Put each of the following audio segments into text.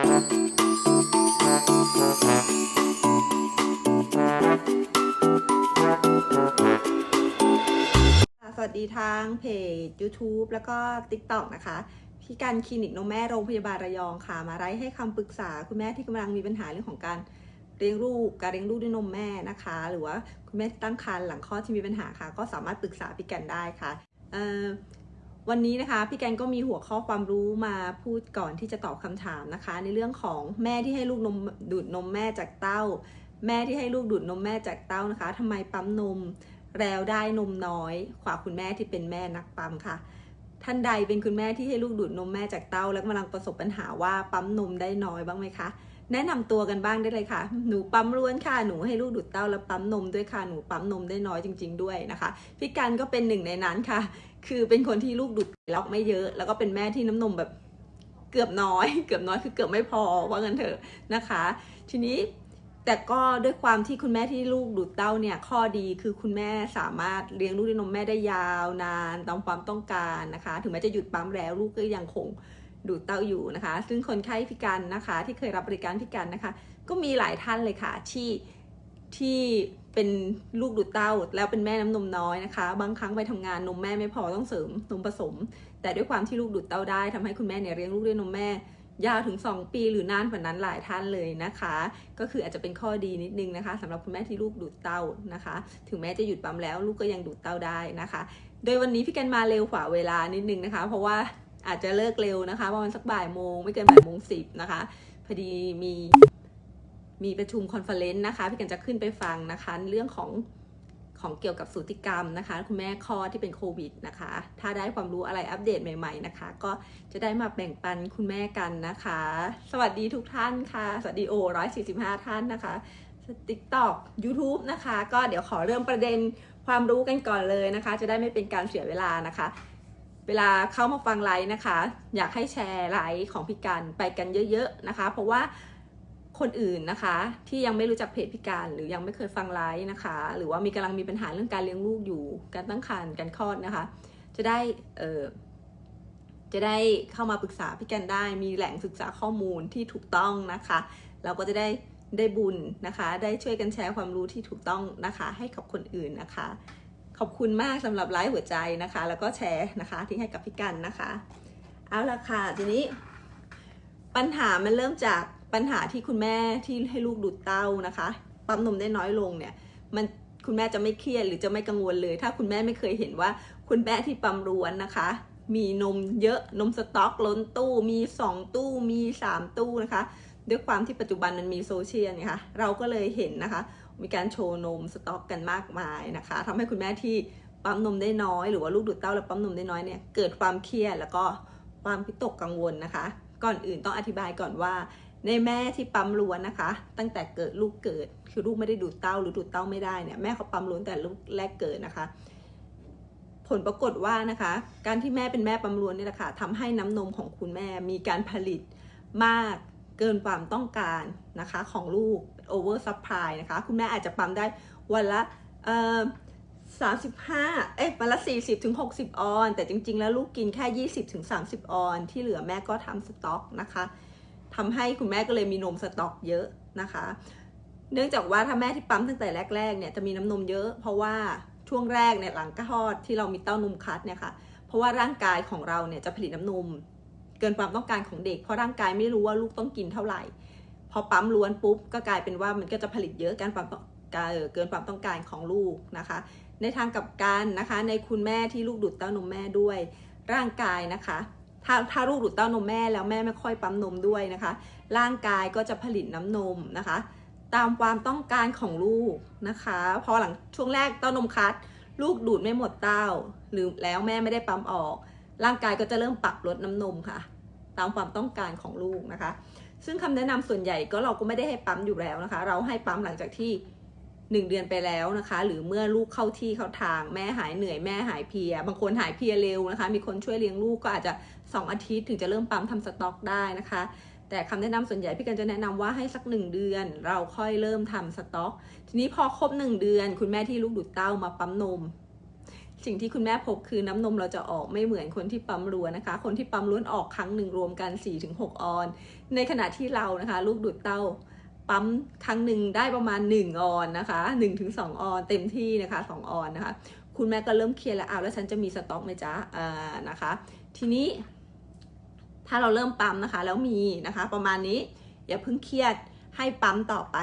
สวัสดีทางเพจ YouTube แล้วก็ TikTok นะคะพี่การคลินิกนมแม่โรงพยาบาลระยองค่ะ มาไลฟ์ให้คำปรึกษาคุณแม่ที่กำลังมีปัญหาเรื่องของการเลี้ยงลูกการเลี้ยงลูกด้วยนมแม่นะคะ หรือว่าคุณแม่ตั้งครรภ์หลังคลอดที่มีปัญหาค่ะ ก็สามารถปรึกษาพี่กันได้ค่ะเออ วันนี้นะคะพี่แกนก็มีหัวข้อความรู้มาพูดก่อนที่จะตอบคำถามนะคะ ในเรื่องของแม่ที่ให้ลูกนมดูดนมแม่จากเต้า แม่ที่ให้ลูกดูดนมแม่จากเต้านะคะทำไมปั๊มนมแล้วได้นมน้อยกว่าคุณแม่ที่เป็นแม่นักปั๊มค่ะ ท่านใดเป็นคุณแม่ที่ให้ลูกดูดนมแม่จากเต้า แล้วกำลังประสบปัญหาว่าปั๊มนมได้น้อยบ้างไหมคะแนะนำตัวกันบ้างได้เลยค่ะ หนูปั๊มล้วนค่ะ หนูให้ลูกดูดเต้าแล้วปั๊มนมด้วยค่ะ หนูปั๊มนมได้น้อยจริง ๆ ด้วยนะคะ พี่กันก็เป็นหนึ่งในนั้นค่ะ คือเป็นคนที่ลูกดูดแล้วไม่เยอะ แล้วก็เป็นแม่ที่น้ำนมแบบเกือบน้อย เกือบน้อยคือเกือบไม่พอว่างั้นเถอะนะคะ ทีนี้แต่ก็ด้วยความที่คุณแม่ที่ลูกดูดเต้าเนี่ยข้อดีคือคุณแม่สามารถเลี้ยงลูกด้วยนมแม่ได้ยาวนานตามความต้องการนะคะ ถึงแม้จะหยุดปั๊มแล้วลูกก็ยังคงดูดเต้าอยู่นะคะ ซึ่งคนไข้พิการนะคะ ที่เคยรับบริการพิการนะคะ ก็มีหลายท่านเลยค่ะที่ ที่เป็นลูกดูดเต้า แล้วเป็นแม่น้ำนมน้อยนะคะ บางครั้งไปทำงานนมแม่ไม่พอต้องเสริมนมผสม แต่ด้วยความที่ลูกดูดเต้าได้ทำให้คุณแม่เนี่ยเลี้ยงลูกด้วยนมแม่ ยาวถึง 2 ปีหรือนานกว่านั้นหลายท่านเลยนะคะ ก็คืออาจจะเป็นข้อดีนิดนึงนะคะสำหรับคุณแม่ที่ลูกดูดเต้านะคะ ถึงแม้จะหยุดปั๊มแล้วลูกก็ยังดูดเต้าได้นะคะ โดยวันนี้พี่กันมาเร็วกว่าเวลานิดนึงนะคะ เพราะว่าอาจจะเลิกเร็วนะคะประมาณสักบ่ายโมงไม่เกินบ่ายโมงสิบนะคะพอดีมี มีประชุมคอนเฟอเรนซ์นะคะพี่กันจะขึ้นไปฟังนะคะเรื่องของของเกี่ยวกับสูติกรรมนะคะ คุณแม่คลอดที่เป็นโควิดนะคะ ถ้าได้ความรู้อะไรอัปเดตใหม่ๆนะคะ ก็จะได้มาแบ่งปันคุณแม่กันนะคะ สวัสดีทุกท่านค่ะ สวัสดีโอร้อยสี่สิบห้าท่านนะคะติ๊กต็อกยูทูบนะคะ ก็เดี๋ยวขอเริ่มประเด็นความรู้กันก่อนเลยนะคะ จะได้ไม่เป็นการเสียเวลานะคะ เวลาเข้ามาฟังไลฟ์นะคะ อยากให้แชร์ไลฟ์ของพี่กันไปกันเยอะ ๆนะคะ เพราะว่า คนอื่นนะคะ ที่ยังไม่รู้จักเพจพิการ หรือยังไม่เคยฟังไลฟ์นะคะ หรือว่ามีกำลังมีปัญหาเรื่องการเลี้ยงลูกอยู่ การตั้งครรภ์การคลอดนะคะ จะได้เออจะได้เข้ามาปรึกษาพี่กันได้ มีแหล่งศึกษาข้อมูลที่ถูกต้องนะคะ เราก็จะได้ได้บุญนะคะ ได้ช่วยกันแชร์ความรู้ที่ถูกต้องนะคะ ให้กับคนอื่นนะคะ ขอบคุณมากสำหรับไลฟ์หัวใจนะคะ แล้วก็แชร์นะคะทิ้งให้กับพี่กันนะคะ เอาละค่ะทีนี้ปัญหามันเริ่มจาก ปัญหาที่คุณแม่ที่ให้ลูกดูดเต้านะคะปั๊มนมได้น้อยลงเนี่ยมันคุณแม่จะไม่เครียดหรือจะไม่กังวลเลย ถ้าคุณแม่ไม่เคยเห็นว่าคุณแม่ที่ปั๊มรวนนะคะ มีนมเยอะนมสต๊อกล้นตู้มี 2 ตู้มี 3 ตู้นะคะ ด้วยความที่ปัจจุบันมันมีโซเชียลนะคะเราก็เลยเห็นนะคะ มีการโชว์นมสต๊อกกันมากมายนะคะทำให้คุณแม่ที่ปั๊มนมได้น้อย หรือว่าลูกดูดเต้าแล้วปั๊มนมได้น้อยเนี่ยเกิดความเครียดแล้วก็ความพิตกกังวลนะคะ ก่อนอื่นต้องอธิบายก่อนว่า ในแม่ที่ปั๊มล้วนนะคะ ตั้งแต่เกิดลูกเกิด คือลูกไม่ได้ดูดเต้าหรือดูดเต้าไม่ได้เนี่ยแม่เขาปั๊มล้วนแต่ลูกแรกเกิดนะคะ ผลปรากฏว่านะคะ การที่แม่เป็นแม่ปั๊มล้วนนี่แหละค่ะทำให้น้ำนมของคุณแม่มีการผลิตมากเกินความต้องการนะคะของลูก over supply นะคะ คุณแม่อาจจะปั๊มได้วันละเอ่อ35เอ๊ะวันละ40ถึง60ออน แต่จริง ๆ แล้วลูกกินแค่20ถึง30ออน ที่เหลือแม่ก็ทำสต็อกนะคะ ทำให้คุณแม่ก็เลยมีนมสต็อกเยอะนะคะ เนื่องจากว่าถ้าแม่ที่ปั๊มตั้งแต่แรกๆเนี่ยจะมีน้ำนมเยอะ เพราะว่าช่วงแรกเนี่ยหลังคลอดที่เรามีเต้านมคัดเนี่ยค่ะเพราะว่าร่างกายของเราเนี่ยจะผลิตน้ำนมเกินความต้องการของเด็ก เพราะร่างกายไม่รู้ว่าลูกต้องกินเท่าไหร่ พอปั๊มล้วนปุ๊บก็กลายเป็นว่ามันก็จะผลิตเยอะการความการเอ่อเกินความต้องการของลูกนะคะ ในทางกลับกันนะคะ ในคุณแม่ที่ลูกดูดเต้านมแม่ด้วย ร่างกายนะคะ ถ้าถ้าลูกดูดเต้านมแม่แล้วแม่ไม่ค่อยปั๊มนมด้วยนะคะ ร่างกายก็จะผลิตน้ำนมนะคะ ตามความต้องการของลูกนะคะ พอหลังช่วงแรกเต้านมคัด ลูกดูดไม่หมดเต้า หรือแล้วแม่ไม่ได้ปั๊มออก ร่างกายก็จะเริ่มปรับลดน้ำนมค่ะ ตามความต้องการของลูกนะคะ ซึ่งคำแนะนำส่วนใหญ่ก็เราก็ไม่ได้ให้ปั๊มอยู่แล้วนะคะ เราให้ปั๊มหลังจากที่ 1เดือนไปแล้วนะคะ หรือเมื่อลูกเข้าที่เข้าทางแม่หายเหนื่อยแม่หายเพีย บางคนหายเพียเร็วนะคะ มีคนช่วยเลี้ยงลูกก็อาจจะ 2 อาทิตย์ถึงจะเริ่มปั๊มทำสต็อกได้นะคะ แต่คำแนะนำส่วนใหญ่พี่กันจะแนะนำว่าให้สัก 1 เดือน เราค่อยเริ่มทำสต็อก ทีนี้พอครบ 1 เดือน คุณแม่ที่ลูกดูดเต้ามาปั๊มนมสิ่งที่คุณแม่พบคือน้ำนมเราจะออกไม่เหมือนคนที่ปั๊มล้วนนะคะ คนที่ปั๊มล้วนออกครั้งหนึ่งรวมกัน 4-6 ออน ในขณะที่เรานะคะ ลูกดูดเต้า ปั๊มครั้งหนึ่งได้ประมาณ 1 ออนนะคะ1-2 ออนเต็มที่นะคะ 2 ออนนะคะ คุณแม่ก็เริ่มเครียดแล้วอ้าวแล้วฉันจะมีสต็อกไหมจ๊ะอ่านะคะ ทีนี้ ถ้าเราเริ่มปั๊มนะคะ แล้วมีนะคะ ประมาณนี้อย่าเพิ่งเครียดให้ปั๊มต่อไป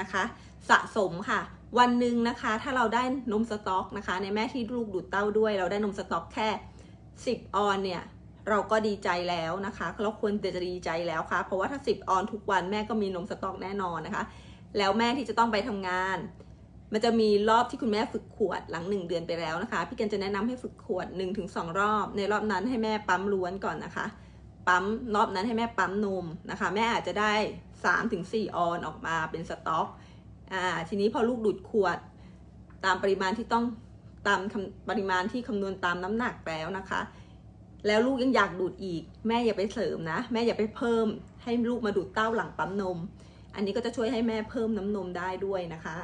นะคะ สะสมค่ะ วันหนึ่งนะคะ ถ้าเราได้นมสต๊อกนะคะ ในแม่ที่ลูกดูดเต้าด้วย เราได้นมสต๊อกแค่ 10 ออนเนี่ย เราก็ดีใจแล้วนะคะ เราควรจะดีใจแล้วค่ะ เพราะว่าถ้า 10 ออนทุกวันแม่ก็มีนมสต๊อกแน่นอนนะคะ แล้วแม่ที่จะต้องไปทำงาน มันจะมีรอบที่คุณแม่ฝึกขวดหลัง 1 เดือนไปแล้วนะคะ พี่กันจะแนะนำให้ฝึกขวด 1-2 รอบ ในรอบนั้นให้แม่ปั๊มล้วนก่อนนะคะ ปั๊มรอบนั้นให้แม่ปั๊มนมนะคะ แม่อาจจะได้ 3-4 ออนออกมาเป็นสต๊อกอ่าทีนี้พอลูกดูดขวด ตามปริมาณที่ต้องตามคำปริมาณที่คำนวณตามน้ำหนักแล้วนะคะ แล้วลูกยังอยากดูดอีก แม่อย่าไปเสริมนะ แม่อย่าไปเพิ่ม ให้ลูกมาดูดเต้าหลังปั๊มนม อันนี้ก็จะช่วยให้แม่เพิ่มน้ำนมได้ด้วยนะคะ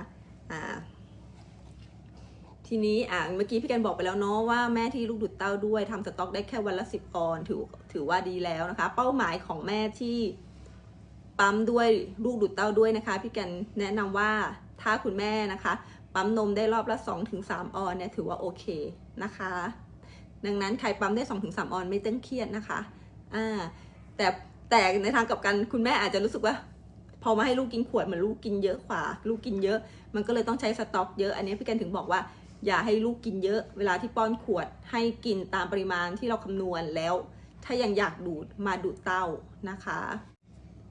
อ่าทีนี้อ่าเมื่อกี้พี่กันบอกไปแล้วเนาะว่าแม่ที่ลูกดูดเต้าด้วยทำสต็อกได้แค่วันละสิบออนถือถือว่าดีแล้วนะคะ เป้าหมายของแม่ที่ปั๊มด้วยลูกดูดเต้าด้วยนะคะ พี่กันแนะนำว่าถ้าคุณแม่นะคะ ปั๊มนมได้รอบละ 2-3ถึงออนเนี่ยถือว่าโอเคนะคะ ดังนั้นใครปั๊มได้ 2-3ถึงออนไม่ต้องเครียดนะคะอ่าแต่แต่ในทางกลับกันคุณแม่อาจจะรู้สึกว่า พอมาให้ลูกกินขวดเหมือนลูกกินเยอะกว่า ลูกกินเยอะ มันก็เลยต้องใช้สต็อกเยอะ อันนี้พี่กันถึงบอกว่า อย่าให้ลูกกินเยอะ เวลาที่ป้อนขวดให้กินตามปริมาณที่เราคำนวณแล้ว ถ้ายังอยากดูดมาดูดเต้านะคะ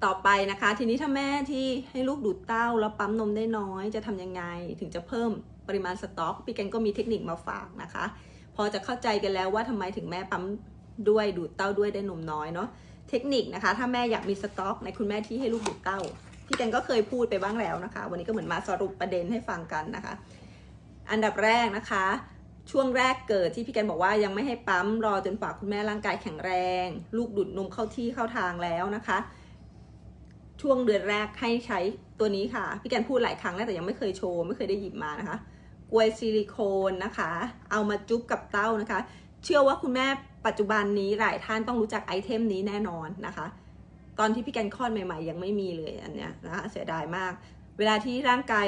ต่อไปนะคะ ทีนี้ถ้าแม่ที่ให้ลูกดูดเต้าแล้วปั๊มนมได้น้อยจะทำยังไง ถึงจะเพิ่มปริมาณสต็อกพี่กันก็มีเทคนิคมาฝากนะคะ พอจะเข้าใจกันแล้วว่าทำไมถึงแม่ปั๊มด้วยดูดเต้าด้วยได้นมน้อยเนาะเทคนิคนะคะ ถ้าแม่อยากมีสต็อกในคุณแม่ที่ให้ลูกดูดเต้าพี่กันก็เคยพูดไปบ้างแล้วนะคะ วันนี้ก็เหมือนมาสรุปประเด็นให้ฟังกันนะคะ อันดับแรกนะคะ ช่วงแรกเกิดที่พี่กันบอกว่ายังไม่ให้ปั๊มรอจนกว่าคุณแม่ร่างกายแข็งแรง ลูกดูดนมเข้าที่เข้าทางแล้วนะคะ ช่วงเดือนแรกให้ใช้ตัวนี้ค่ะ พี่กันพูดหลายครั้งแล้วแต่ยังไม่เคยโชว์ไม่เคยได้หยิบมานะคะ กวยซิลิโคนนะคะ เอามาจุ๊บกับเต้านะคะ เชื่อว่าคุณแม่ปัจจุบันนี้หลายท่านต้องรู้จักไอเทมนี้แน่นอนนะคะ ตอนที่พี่กันคลอดใหม่ๆ ยังไม่มีเลยอันเนี้ยนะคะเสียดายมาก เวลาที่ร่างกาย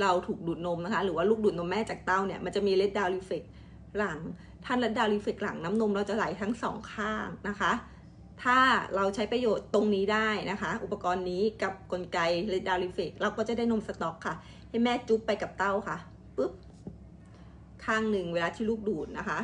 เราถูกดูดนมนะคะ หรือว่าลูกดูดนมแม่จากเต้าเนี่ยมันจะมีเลดดาวรีเฟกหลัง ท่านเลดดาวรีเฟกหลังน้ำนมเราจะไหลทั้งสองข้างนะคะถ้าเราใช้ประโยชน์ตรงนี้ได้นะคะ อุปกรณ์นี้กับกลไกเลดดาวรีเฟกเราก็จะได้นมสต็อกค่ะ ให้แม่จุ๊บไปกับเต้าค่ะ ปุ๊บข้างหนึ่งเวลาที่ลูกดูดนะคะ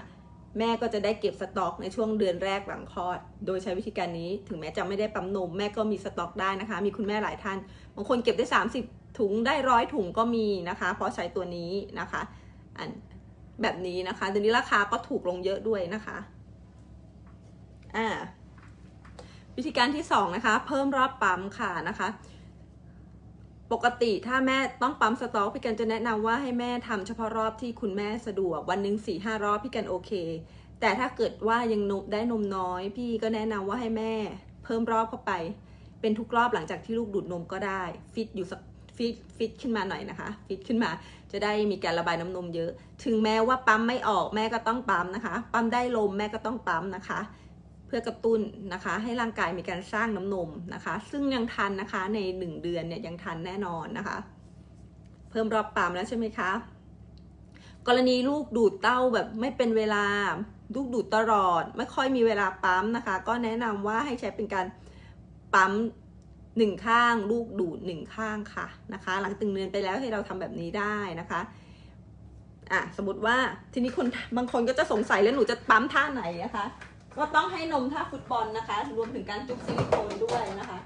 แม่ก็จะได้เก็บสต็อกในช่วงเดือนแรกหลังคลอด โดยใช้วิธีการนี้ถึงแม้จะไม่ได้ปั๊มนมแม่ก็มีสต็อกได้นะคะ มีคุณแม่หลายท่านบางคนเก็บได้ 30 ถุงได้ร้อยถุงก็มีนะคะ เพราะใช้ตัวนี้นะคะอันแบบนี้นะคะเดี๋ยวนี้ราคาก็ถูกลงเยอะด้วยนะคะอ่าวิธีการที่สองนะคะ เพิ่มรอบปั๊มค่ะนะคะ ปกติถ้าแม่ต้องปั๊มสต็อกพี่กันจะแนะนำว่าให้แม่ทำเฉพาะรอบที่คุณแม่สะดวกวันหนึ่งสี่ห้ารอบพี่กันโอเค แต่ถ้าเกิดว่ายังนมได้นมน้อย พี่ก็แนะนำว่าให้แม่ เพิ่มรอบเข้าไป เป็นทุกรอบหลังจากที่ลูกดูดนมก็ได้ฟิตอยู่สักฟิตฟิตขึ้นมาหน่อยนะคะฟิตขึ้นมาจะได้มีการระบายน้ำนมเยอะ ถึงแม้ว่าปั๊มไม่ออกแม่ก็ต้องปั๊มนะคะ ปั๊มได้ลมแม่ก็ต้องปั๊มนะคะ เพื่อกระตุ้นนะคะ ให้ร่างกายมีการสร้างน้ำนมนะคะ ซึ่งยังทันนะคะในหนึ่งเดือนเนี่ยยังทันแน่นอนนะคะ เพิ่มรอบปั๊มแล้วใช่ไหมคะกรณีลูกดูดเต้าแบบไม่เป็นเวลาลูกดูดตลอด ไม่ค่อยมีเวลาปั๊มนะคะ ก็แนะนำว่าให้ใช้เป็นการปั๊มหนึ่งข้าง ลูกดูดหนึ่งข้างค่ะนะคะ หลังตึงเดือนไปแล้วให้เราทำแบบนี้ได้นะคะอะสมมติว่าทีนี้คนบางคนก็จะสงสัยแล้วหนูจะปั๊มท่าไหนนะคะ ก็ต้องให้นมท่าฟุตบอลนะคะ รวมถึงการจุกซิลิโคนด้วยนะคะ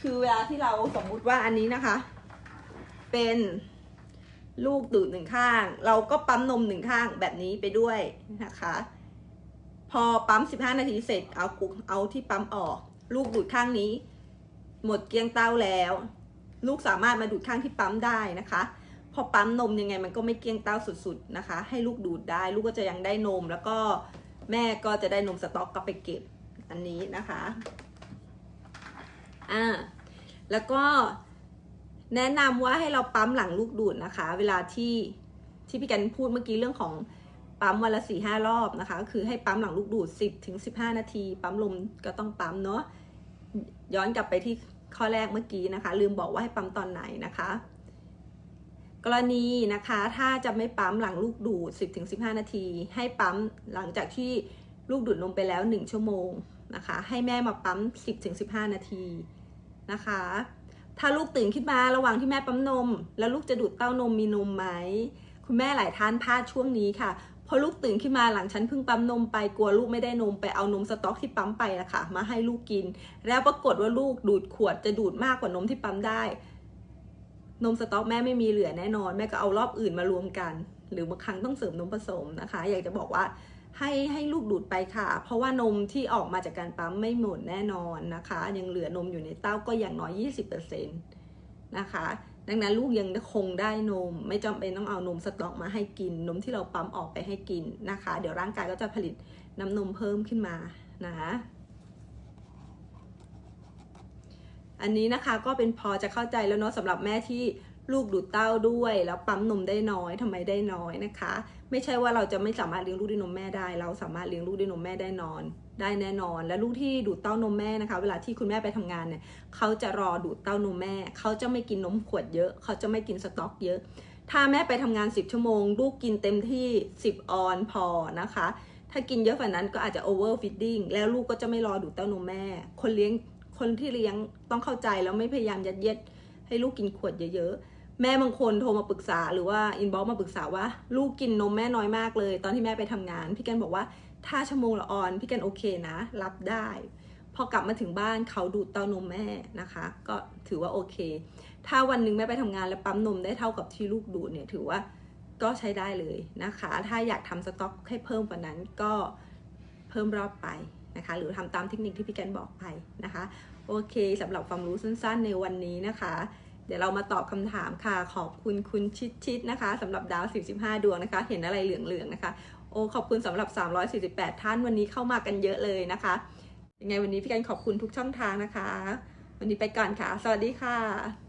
คือเวลาที่เราสมมุติว่าอันนี้นะคะ เป็นลูกดูดหนึ่งข้าง เราก็ปั๊มนมหนึ่งข้างแบบนี้ไปด้วยนะคะ พอปั๊ม 15 นาทีเสร็จเอากุเอาที่ปั๊มออก ลูกดูดข้างนี้ หมดเกลี้ยงเต้าแล้ว ลูกสามารถมาดูดข้างที่ปั๊มได้นะคะพอปั๊มนมยังไงมันก็ไม่เกลี้ยงเต้าสุดๆนะคะ ให้ลูกดูดได้ ลูกก็จะยังได้นมแล้วก็ แม่ก็จะได้นมสต๊อกกลับไปเก็บอันนี้นะคะ อ่า แล้วก็แนะนำว่าให้เราปั๊มหลังลูกดูดนะคะ เวลาที่ที่พี่กันพูดเมื่อกี้เรื่องของปั๊มวันละสี่ห้ารอบนะคะก็คือให้ปั๊มหลังลูกดูด 10ถึง15 นาที ปั๊มลมก็ต้องปั๊มเนาะย้อนกลับไปที่ข้อแรกเมื่อกี้นะคะ ลืมบอกว่าให้ปั๊มตอนไหนนะคะ กรณีนะคะถ้าจะไม่ปั๊มหลังลูกดูด 10ถึง15 นาที ให้ปั๊มหลังจากที่ลูกดูดนมไปแล้ว 1 ชั่วโมงนะคะ ให้แม่มาปั๊ม 10ถึง15 นาทีนะคะ ถ้าลูกตื่นขึ้นมาระหว่างที่แม่ปั๊มนม แล้วลูกจะดูดเต้านมมีนมไหมคุณแม่หลายท่านพลาดช่วงนี้ค่ะพอลูกตื่นขึ้นมาหลังฉันเพิ่งปั๊มนมไปกลัวลูกไม่ได้นมไปเอานมสต๊อกที่ปั๊มไปละค่ะมาให้ลูกกิน แล้วปรากฏว่าลูกดูดขวดจะดูดมากกว่านมที่ปั๊มได้ นมสต๊อกแม่ไม่มีเหลือแน่นอน แม่ก็เอารอบอื่นมารวมกัน หรือบางครั้งต้องเสริมนมผสมนะคะ อยากจะบอกว่าให้ให้ลูกดูดไปค่ะ เพราะว่านมที่ออกมาจากการปั๊มไม่หมดแน่นอนนะคะ ยังเหลือนมอยู่ในเต้าก็อย่างน้อย 20%นะคะ ดังนั้นลูกยังคงได้นม ไม่จำเป็นต้องเอานมสต๊อกมาให้กิน นมที่เราปั๊มออกไปให้กินนะคะ เดี๋ยวร่างกายก็จะผลิตน้ำนมเพิ่มขึ้นมานะ อันนี้นะคะก็เป็นพอจะเข้าใจแล้วเนาะสำหรับแม่ที่ลูกดูดเต้าด้วย แล้วปั๊มนมได้น้อยทำไมได้น้อยนะคะ ไม่ใช่ว่าเราจะไม่สามารถเลี้ยงลูกด้วยนมแม่ได้ เราสามารถเลี้ยงลูกด้วยนมแม่ได้นอน ได้แน่นอน และลูกที่ดูดเต้านมแม่นะคะ เวลาที่คุณแม่ไปทำงานเนี่ยเขาจะรอดูดเต้านมแม่ เขาจะไม่กินนมขวดเยอะ เขาจะไม่กินสต๊อกเยอะ ถ้าแม่ไปทำงาน 10 ชั่วโมง ลูกกินเต็มที่ 10 ออนพอนะคะ ถ้ากินเยอะกว่านั้นก็อาจจะ over feeding แล้วลูกก็จะไม่รอดูดเต้านมแม่ คนเลี้ยง คนที่เลี้ยงต้องเข้าใจแล้วไม่พยายามยัดเยียดให้ลูกกินขวดเยอะๆ แม่บางคนโทรมาปรึกษาหรือว่าอินบ็อกมาปรึกษาว่า ลูกกินนมแม่น้อยมากเลย ตอนที่แม่ไปทำงาน พี่แกนบอกว่าถ้าชั่วโมงละออนพี่แกนโอเคนะ รับได้ พอกลับมาถึงบ้านเขาดูดเต้านมแม่นะคะ ก็ถือว่าโอเค ถ้าวันหนึ่งแม่ไปทำงานแล้วปั๊มนมได้เท่ากับที่ลูกดูดเนี่ยถือว่าก็ใช้ได้เลยนะคะ ถ้าอยากทำสต็อกให้เพิ่มกว่านั้นก็เพิ่มรอบไป นะคะ หรือทำตามเทคนิคที่พี่แกนบอกไปนะคะ โอเคสำหรับความรู้สั้นๆ ในวันนี้นะคะ เดี๋ยวเรามาตอบคำถามค่ะ ขอบคุณคุณชิดชิดนะคะสำหรับดาว 45 ดวงนะคะ เห็นอะไรเหลืองๆนะคะ โอ้ขอบคุณสำหรับ 348 ท่านวันนี้เข้ามากันเยอะเลยนะคะยังไงวันนี้พี่แกนขอบคุณทุกช่องทางนะคะ วันนี้ไปก่อนค่ะ สวัสดีค่ะ